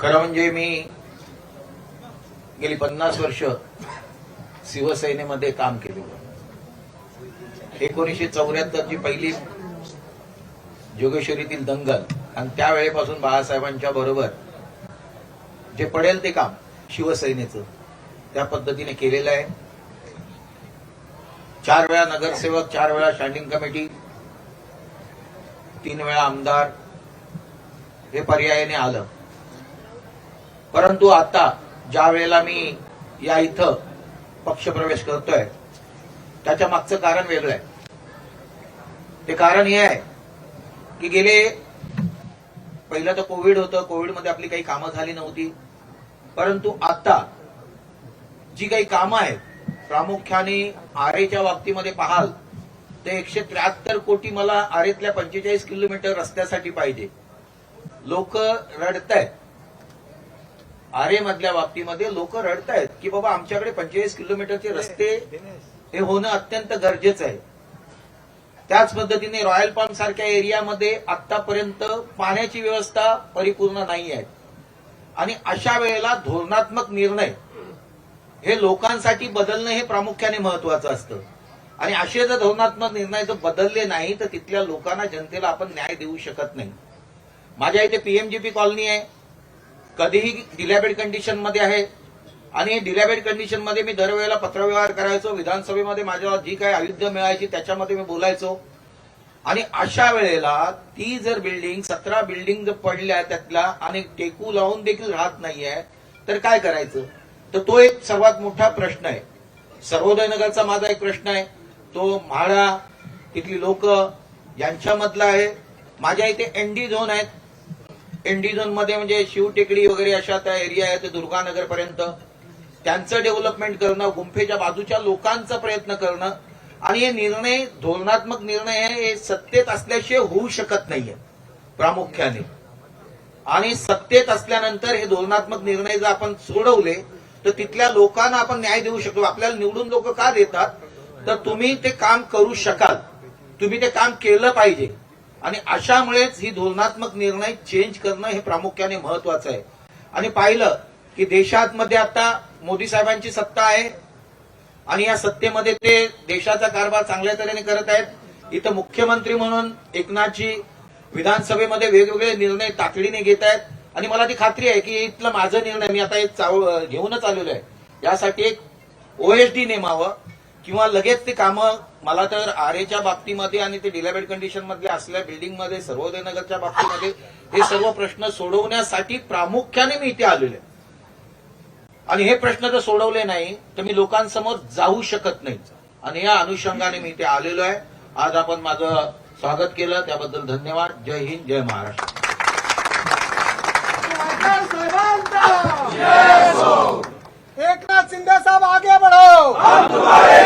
खरं म्हणजे मी गेली पन्नास वर्ष शिवसेनेमध्ये काम केलेलं एकोणीसशे चौऱ्याहत्तरची पहिली जोगेश्वरीतील दंगल आणि त्यावेळेपासून बाळासाहेबांच्या बरोबर जे पडेल ते काम शिवसेनेचं त्या पद्धतीने केलेलं आहे. चार वेळा नगरसेवक चार वेळा स्टँडिंग कमिटी तीन वेळा आमदार हे पर्यायाने आलं. परंतु आता ज्या वेळेला मी या इथं पक्षप्रवेश करतोय त्याच्या मागचं कारण वेगळं आहे. ते कारण हे आहे की गेले पहिलं तर कोविड होतं कोविडमध्ये आपली काही कामं झाली नव्हती. परंतु आता जी काही कामं आहेत प्रामुख्याने आरेच्या बाबतीमध्ये पाहाल तर एकशे त्र्याहत्तर कोटी मला आरेतल्या पंचेचाळीस किलोमीटर रस्त्यासाठी पाहिजे. लोक रडतायत. आरे मधल्या बाबतीमध्ये लोक रडतायत की बाबा आमच्याकडे पंचेचाळीस किलोमीटरचे रस्ते हे होणं अत्यंत गरजेचं आहे. त्याच पद्धतीने रॉयल पाम सारख्या एरियामध्ये आतापर्यंत पाण्याची व्यवस्था परिपूर्ण नाही आहे आणि अशा वेळेला धोरणात्मक निर्णय हे लोकांसाठी बदलणं हे प्रामुख्याने महत्वाचं असतं. आणि असे जर धोरणात्मक निर्णय जर बदलले नाही तर तिथल्या लोकांना जनतेला आपण न्याय देऊ शकत नाही. माझ्या इथे पीएमजीपी कॉलनी आहे. कधीही डिलॅबेड कंडिशनमध्ये आहे. आणि डिलॅबेड कंडिशनमध्ये मी दरवेळेला पत्रव्यवहार करायचो. विधानसभेमध्ये माझ्याला जी काही आयुध्य मिळायची त्याच्यामध्ये मी बोलायचो. आणि अशा वेळेला ती जर बिल्डिंग सतरा बिल्डिंग जर पडल्या त्यातल्या आणि टेकू लावून देखील राहत नाहीये तर काय करायचं? तर तो एक सर्वात मोठा प्रश्न आहे. सर्वोदय नगरचा माझा एक प्रश्न आहे. तो म्हाडा तिथली लोक यांच्यामधला आहे. माझ्या इथे एनडी झोन आहेत. एनडी झोनमध्ये म्हणजे शिवटेकडी वगैरे अशा त्या एरिया आहेत दुर्गानगर पर्यंत त्यांचं डेव्हलपमेंट करणं गुंफेच्या बाजूच्या लोकांचा प्रयत्न करणं आणि हे निर्णय धोरणात्मक निर्णय हे सत्तेत असल्याशिवाय होऊ शकत नाहीये प्रामुख्याने. आणि सत्तेत असल्यानंतर हे धोरणात्मक निर्णय जर आपण सोडवले तर तिथल्या लोकांना आपण न्याय देऊ शकतो आपल्याला निवडून लोक का देतात? तर तुम्ही ते काम करू शकाल. तुम्ही ते काम केलं पाहिजे. आणि अशामुळेच ही धोरणात्मक निर्णय चेंज करणं हे प्रामुख्याने महत्वाचं आहे. आणि पाहिलं की देशात मध्ये आता मोदी साहेबांची सत्ता आहे आणि या सत्तेमध्ये ते देशाचा कारभार चांगल्या तऱ्हेने करत आहेत. इथं मुख्यमंत्री म्हणून एकनाथजी विधानसभेमध्ये वेगवेगळे निर्णय तातडीने घेत आहेत. आणि मला ती खात्री आहे की इथलं माझं निर्णय मी आता एक घेऊनच आलेलो आहे. यासाठी एक ओएसडी नेमावं. किंवा लगेच ते कामं मला तर आरेच्या बाबतीमध्ये आणि ते डिलेबेड कंडिशन मधल्या असलेल्या बिल्डिंगमध्ये सर्वोदय नगरच्या बाबतीमध्ये हे सर्व प्रश्न सोडवण्यासाठी प्रामुख्याने मी इथे आलेलो आहे. आणि हे प्रश्न जर सोडवले नाही तर मी लोकांसमोर जाऊ शकत नाही. आणि या अनुषंगाने मी इथे आलेलो आहे. आज आपण माझं स्वागत केलं त्याबद्दल धन्यवाद. जय हिंद जय महाराष्ट्र. एकनाथ शिंदे साहेब आगे बढ़ो! हम तुम्हारे